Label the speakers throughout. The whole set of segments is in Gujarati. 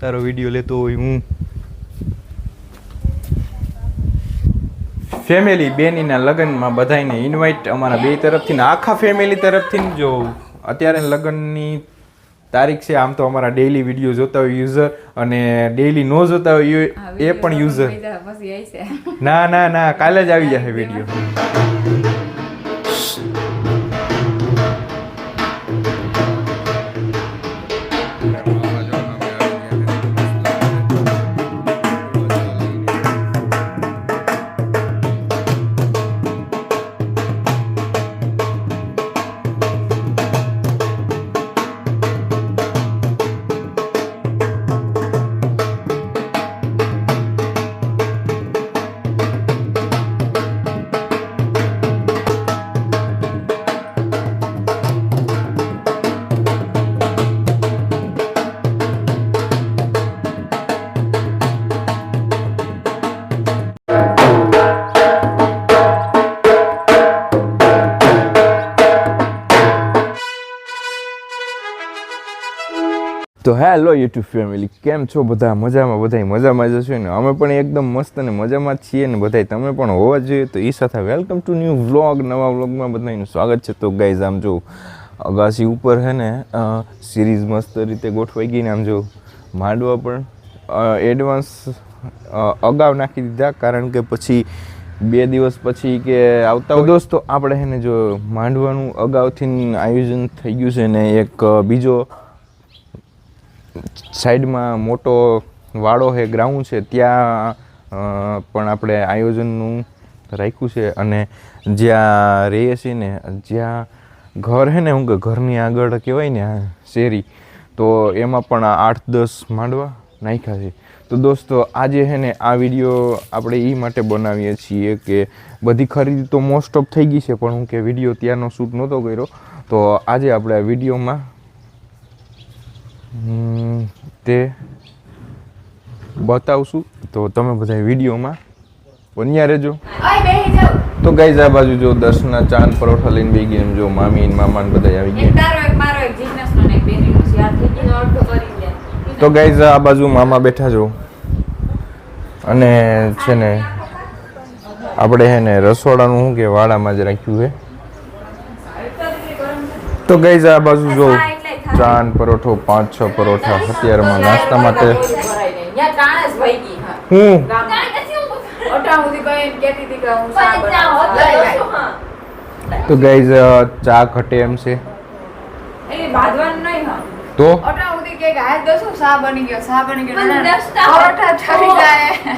Speaker 1: તારો વીડિયો લેતો હોય હું. ફેમિલી બેનીના લગ્નમાં બધાને ઇન્વાઇટ અમારા બે તરફથી ને આખા ફેમિલી તરફથી જો અત્યારે લગ્નની તારીખ છે આમ તો અમારા ડેઈલી વીડિયો જોતા હોય યુઝર અને ડેઈલી નો જોતા હોય એ- એ પણ યુઝર ના ના ના કાલે જ આવી જશે વીડિયો તો હેલો યુટ્યુબ ફેમિલી કેમ છો બધા? મજામાં બધા મજામાં જ છો ને? અમે પણ એકદમ મસ્ત અને મજામાં છીએ ને બધા તમે પણ હોવા જોઈએ. તો એ સાથે વેલકમ ટુ ન્યૂ વ્લોગ નવા વ્લોગમાં બધાનું સ્વાગત છે. તો ગાઈઝ આમ જો, અગાસી ઉપર હે ને સિરીઝ મસ્ત રીતે ગોઠવાઈ ગઈ ને આમ જો, માંડવા પણ એડવાન્સ અગાઉ નાખી દીધા. કારણ કે પછી બે દિવસ પછી કે આવતા દોસ્તો, આપણે હે ને જો માંડવાનું અગાઉથી આયોજન થઈ ગયું છે ને એક બીજો સાઈડમાં મોટો વાડો છે ગ્રાઉન્ડ છે, ત્યાં પણ આપણે આયોજનનું રાખ્યું છે. અને જ્યાં રહીએ છીએ ને, જ્યાં ઘર છે ને હું ઘરની આગળ કહેવાય ને શેરી, તો એમાં પણ આઠ દસ માંડવા નાખ્યા છે. તો દોસ્તો, આજે છે ને, આ વીડિયો આપણે એ માટે બનાવીએ છીએ કે બધી ખરીદી તો મોસ્ટ ઓફ થઈ ગઈ છે, પણ હું કે વીડિયો ત્યાંનો શૂટ નહોતો કર્યો. તો આજે આપણે આ વિડીયોમાં તે બતાવશું. તો તમે બધા વિડીયોમાં બન્યા રહેજો. તો ગઈ આ બાજુ જો દર્શના ચાંદ પરોઠા લઈને બી ગયા જો મામી ને મામા ને બધા આવી ગયા. તો ગાઈઝ આ બાજુ મામા બેઠા જો. અને છે ને આપણે હે ને રસોડાનું શું કે વાડામાં જ રાખ્યું છે તો ગાઈઝ આ બાજુ જો ચાંદ પરોઠો પાંચ છ પરોઠા અત્યારમાં નાસ્તા માટે.
Speaker 2: હા.
Speaker 1: તો ગાઈઝ ચા ઘટે એમ છે.
Speaker 2: એ બાંધવાનું નહીં હા.
Speaker 1: તો?
Speaker 2: હવે તું. ખાઈ લે? ભૂખ લાગી. હવે ગયો શા બની ગયો
Speaker 3: પણ
Speaker 2: ના, ના,
Speaker 3: દસતા
Speaker 2: પરોઠા થઈ જાય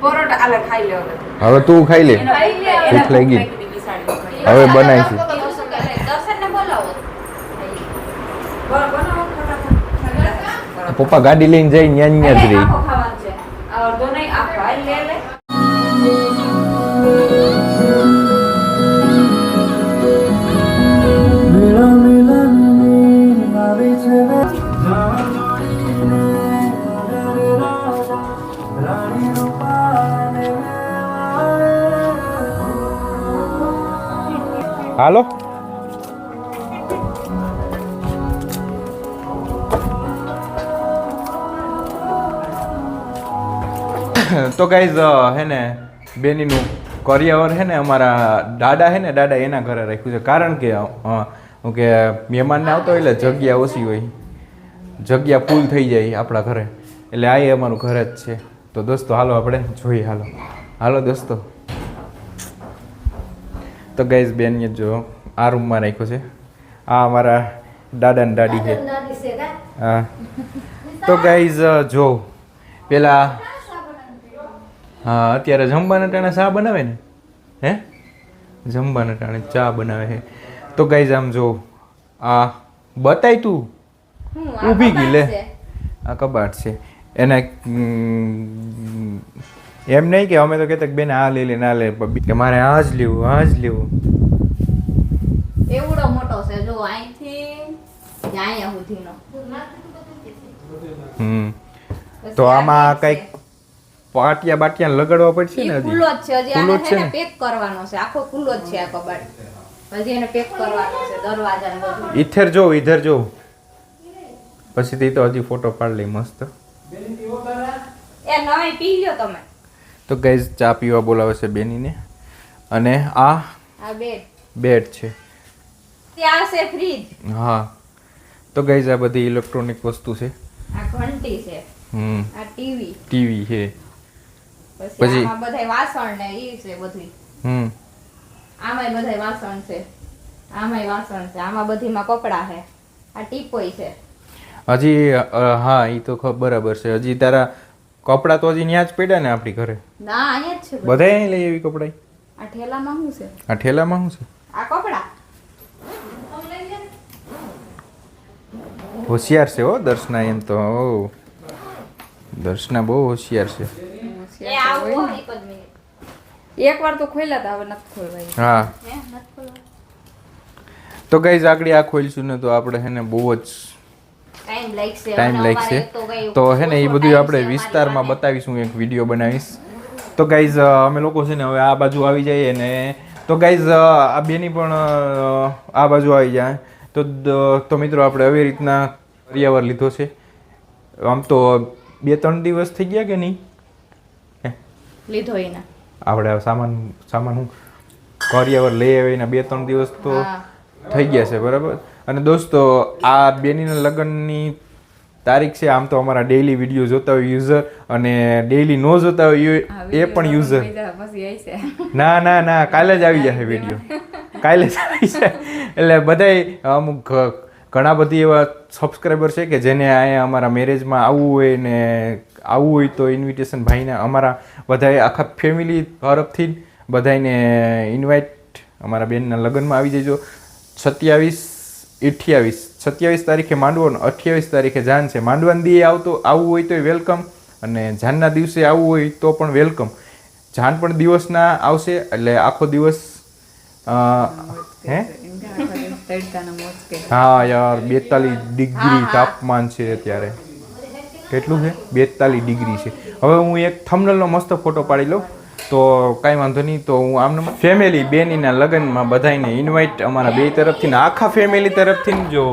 Speaker 2: પરોઠા આલે ખાઈ લ્યો હવે.
Speaker 1: હવે તું ખાઈ લે
Speaker 2: એનો-
Speaker 3: ખાઈ લે.
Speaker 2: એના
Speaker 1: ભૂખ લાગી.
Speaker 2: ભૂખ લાગી બિસાડી.
Speaker 1: હવે બનાવી છે
Speaker 3: દર્શનને બોલાવો
Speaker 2: બોલો, બનાવો ફટાફટ. બરાબર.
Speaker 1: પપ્પા ગાડી લઈને જઈ ન્યા ન્યા જ રહી.
Speaker 2: હાલ?
Speaker 1: તો ગાઈઝ હે ને બેનીનું કરિયાવર હે ને અમારા દાદા હે ને દાદા એના ઘરે રાખ્યું છે. કારણ કે હું કે મહેમાનને આવતો હોય એટલે જગ્યા ઓછી હોય. જગ્યા ફૂલ થઈ જાય આપણા ઘરે. એટલે આ એ અમારું ઘર જ છે. તો દોસ્તો હાલો આપણે જોઈએ હાલો. હાલો દોસ્તો. તો ગાઈઝ બેન જો આ રૂમમાં રાખ્યો છે. આ અમારા દાદા ને દાદી છે. હા. તો ગાઈઝ જો પેલા હા અત્યારે જમવાના ટાણે ચા બનાવે ને? હે? જમવાના ટાણે ચા બનાવે છે તો ગાઈઝ આમ જો આ બતાય તું. ઊભી ગઈ લે. આ કબાટ છે. એને એમ નહીં કે અમે તો કહેતા કે બેન આ લઈ લે ના લે કે મારે આ જ લેવું આ જ લેવું.
Speaker 3: એવડો મોટો છે જો અહીંથી અહીંયા સુધીનો.
Speaker 1: હમ. તો આમાં કંઈક પાટિયા બાટિયા લગાડવા પડશે ને હજી?
Speaker 3: ખુલ્લો જ છે હજી આને
Speaker 1: છે
Speaker 3: ને? પેક કરવાનો છે આખો ખુલ્લો જ છે આ કબાટ. હજી એને પેક કરવાનો છે દરવાજા ને બધું.
Speaker 1: ઈથેર જો ઈધર જો. પછી તે તો હજી ફોટો પાડ લઈ મસ્ત.
Speaker 3: એ નવી પી લ્યો તમે.
Speaker 1: તો ગાઈઝ ચા પીવા બોલાવે છે બેનીને. અને આ
Speaker 3: આ બેડ.
Speaker 1: બેડ છે.
Speaker 3: ત્યાં છે ફ્રીજ
Speaker 1: હા. તો ગાઈઝ આ બધી ઇલેક્ટ્રોનિક વસ્તુ છે.
Speaker 3: આ ઘંટી છે.
Speaker 1: હમ.
Speaker 3: આ ટીવી.
Speaker 1: ટીવી છે.
Speaker 3: પછી? આમાં બધાય વાસણ ને ઈ છે બધું.
Speaker 1: હમ.
Speaker 3: આમાંય બધાય વાસણ છે. આમાંય વાસણ છે. આમાં બધીમાં કપડા છે. આ ટીપોય છે.
Speaker 1: હજી હા એ તો બરાબર છે. હજી તારા કપડા તો હજી ન્યા જ પડ્યા ને આપણી ઘરે?
Speaker 3: ના અહીંયા જ છે બધું.
Speaker 1: અહીં લઈ એવી કપડા
Speaker 3: આ ઠેલામાં શું છે?
Speaker 1: આ ઠેલામાં શું
Speaker 3: આ કપડા?
Speaker 1: હોશિયાર છે હો દર્શના એમ તો. દર્શના બહુ હોશિયાર છે.
Speaker 3: આવું એક વાર તો ખોલ્યા હતા હવે નથી ખોલવાય
Speaker 1: હા.
Speaker 3: હે નથી ખોલવાય
Speaker 1: તો ગાઈઝ આગળ આ ખોલશું ને તો આપણે હે ને બહુ જ
Speaker 3: ટાઈમ લાગશે. તો
Speaker 1: હે ને એ બધું આપણે વિસ્તારમાં બતાવીશું એક વીડિયો બનાવીશ. તો ગાઈઝ અમે લોકો છે ને હવે આ બાજુ આવી જઈએ ને તો ગાઈઝ આ બેની પણ આ બાજુ આવી જાય. તો તો મિત્રો આપણે આવી રીતના પર્યાવર લીધો છે. આમ તો બે ત્રણ દિવસ થઈ ગયા કે નહીં.
Speaker 3: લીધો એના.
Speaker 1: આપણે સામાન સામાન હું કરિયાવર લઈ આવીને બે ત્રણ દિવસ તો થઈ ગયા છે બરાબર? અને દોસ્તો આ બેનીના લગ્નની તારીખ છે આમ તો અમારા ડેઈલી વીડિયો જોતા હોય યુઝર અને ડેઈલી નો જોતા હોય એ- પણ યુઝર ના ના ના કાલે જ આવી જશે વીડિયો કાલે જ આવી જાય એટલે બધાય અમુક ઘણા બધી એવા સબસ્ક્રાઈબર છે કે જેને અહીંયા અમારા મેરેજમાં આવવું હોય ને આવવું હોય તો ઇન્વિટેશન ભાઈને અમારા બધાએ આખા ફેમિલી તરફથી બધાને ઇન્વાઇટ અમારા બેનના લગ્નમાં આવી જજો. સત્યાવીસ અઠ્યાવીસ. સત્યાવીસ તારીખે માંડવો ને અઠ્યાવીસ તારીખે જાન છે. માંડવાના દીએ આવતો, આવવું હોય તો વેલકમ અને જાનના દિવસે આવવું હોય તો પણ વેલકમ જાન પણ દિવસના આવશે એટલે આખો દિવસ હે હા યાર બેતાલીસ ડિગ્રી તાપમાન છે અત્યારે. કેટલું છે? બેતાલીસ ડિગ્રી છે. હવે હું એક થમનલનો મસ્ત ફોટો પાડી લઉં. તો કાંઈ વાંધો નહીં તો હું આમને ફેમિલી બેનીના લગ્નમાં બધાને ઇન્વાઇટ અમારા બે તરફથી ને આખા ફેમિલી તરફથી જ જો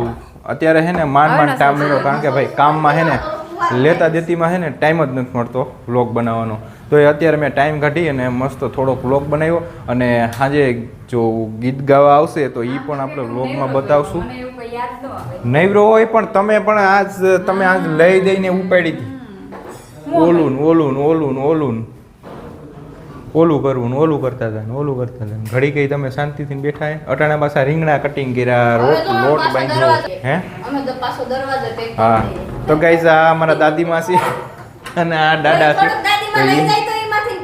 Speaker 1: અત્યારે હે ને માંડ માંડ ટાઈમ મળ્યો કારણ કે ભાઈ કામમાં હે ને લેતા દેતીમાં હે ને ટાઈમ જ નથી મળતો વ્લોગ બનાવવાનો. તો એ અત્યારે મેં ટાઈમ કાઢી અને મસ્ત થોડોક વ્લોગ બનાવ્યો અને સાંજે જો ગીત ગાવા આવશે તો એ પણ આપણે વ્લોગમાં બતાવશું. નૈવરો હોય પણ તમે પણ આજ તમે આજ લઈ દઈને ઉપાડી હતી. ઓલું ઓલું ઓલું ઓલું ઓલું કરવું ઓલું કરતા હતા ઓલું કરતા હતા ઘડી કઈ તમે શાંતિથી બેઠા અટાણા પાછા રીંગણા કટિંગ કર્યા રોટ લોટ બાંધ્યો. હે? હા. તો ગાઈઝ આ અમારા દાદી છે. અને આ દાદા છે.
Speaker 3: થોડુંક દાદીમાં લઈ જાય તો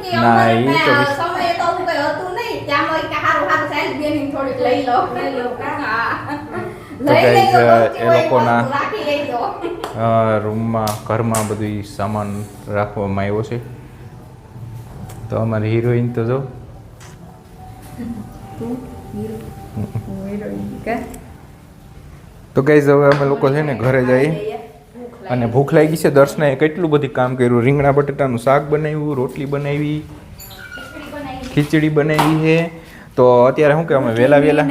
Speaker 3: કે
Speaker 1: ના,
Speaker 3: અમારે
Speaker 1: તો
Speaker 3: કાંઈ તો આવું કઈ હતું નહીં. ત્યાં કે હારું હારું સાઈઝ બેની થોડીક લઈ લો. લઈ લો.
Speaker 1: તો
Speaker 3: ગમતી
Speaker 1: એ લોકોના- રૂમમાં ઘરમાં બધું સામાન રાખવામાં આવ્યો છે. તો અમારી હિરોઈન તો જો. તો ગાઈઝ હવે અમે લોકો છે ને ઘરે જઈએ. અને ભૂખ લાગી છે દર્શનાએ કેટલું બધું કામ કર્યું? રીંગણા બટેટાનું શાક બનાવ્યું રોટલી બનાવી ખીચડી બનાવી છે. તો અત્યારે શું કે અમે વહેલા વહેલા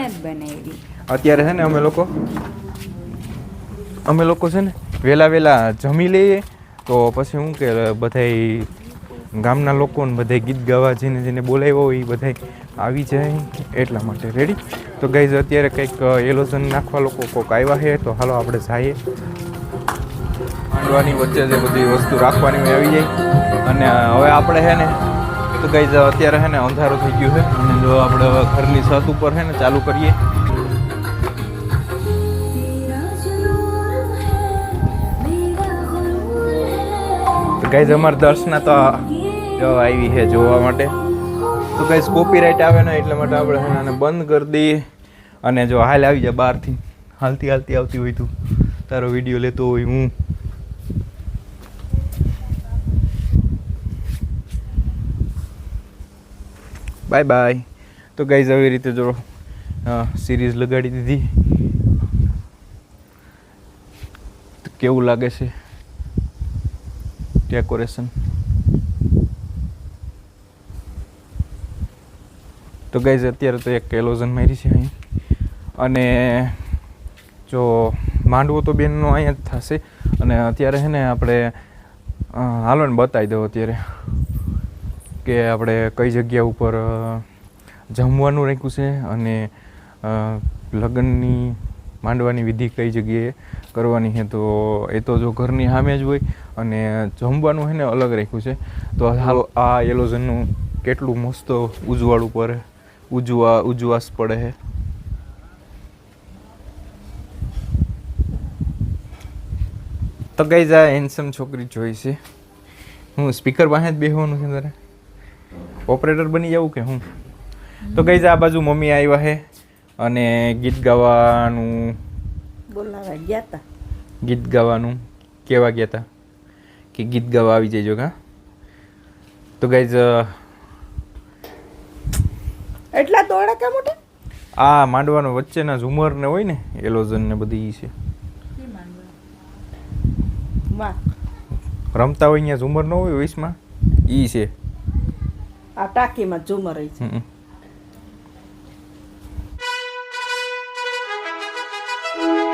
Speaker 1: અત્યારે છે ને અમે લોકો અમે લોકો છે ને વહેલા વહેલા જમી લઈએ. તો પછી શું કે બધાય ગામના લોકોને બધા ગીત ગાવા જેને જેને બોલાવ્યો હોય એ બધાય આવી જાય એટલા માટે રેડી તો ગાઈઝ અત્યારે કંઈક એલોઝન નાખવા લોકો કોઈક આવ્યા છે તો હાલો આપણે જઈએ. માંડવાની વચ્ચે જે બધી વસ્તુ રાખવાની આવી જાય અને હવે આપણે છે ને, તો કઈ અત્યારે છે ને અંધારું થઈ ગયું છે. અને જો આપણે હવે ઘરની છત ઉપર છે ને ચાલુ કરીએ. ગાઈઝ અમારે દર્શના તો આવી છે જોવા માટે. તો ગાઈઝ કોપીરાઇટ આવે ને એટલા માટે આપણે આને બંધ કરી દઈએ. અને જો હાલ આવી જાય બહારથી. હાલતી હાલતી આવતી હોય તું. તારો વીડિયો લેતો હોય હું. બાય બાય તો ગાઈઝ આવી રીતે જો સિરીઝ લગાડી દીધી. તો કેવું લાગે છે ડેકોરેશન તો ગાઈઝ અત્યારે તો એક એલોઝન મારી છે અહીં. અને જો માંડવો તો બેનનો અહીંયા જ થશે. અને અત્યારે છે ને આપણે હાલો ને બતાવી દો અત્યારે કે આપણે કઈ જગ્યા ઉપર જમવાનું રાખ્યું છે અને લગ્નની માંડવાની વિધિ કઈ જગ્યાએ કરવાની છે. તો એ તો જો ઘરની સામે જ હોય અને જમવાનું છે ને અલગ રાખ્યું છે. તો હાલ આ એલોઝનનું કેટલું મસ્ત ઉજવાળું પડે ઉજવા, ઉજવાસ પડે છે. તો ગઈ જાય હેન્ડસમ છોકરી જોઈ છે. હું સ્પીકર પાસે જ બેહવાનું છે તારે ઓપરેટર બની જવું કે હું? તો કઈ આ બાજુ મમ્મી આવ્યા છે અને ગીત ગાવાનું.
Speaker 4: બોલાવા ગયા તા?
Speaker 1: ગીત ગાવાનું. કેવા ગયા હતા કે ગીત ગાવા આવી જજો કા તો ગાઈઝ
Speaker 4: એટલા દોડા કે મોટા
Speaker 1: આ માંડવાનો વચ્ચેના ઝુમર ને હોય ને એલોઝન ને બધી છે. રમતા હોય અહીંયા ઝુમર ન હોય વયસમાં ઈ છે.
Speaker 4: આ ટાંકીમાં ઝુમર હોય છે.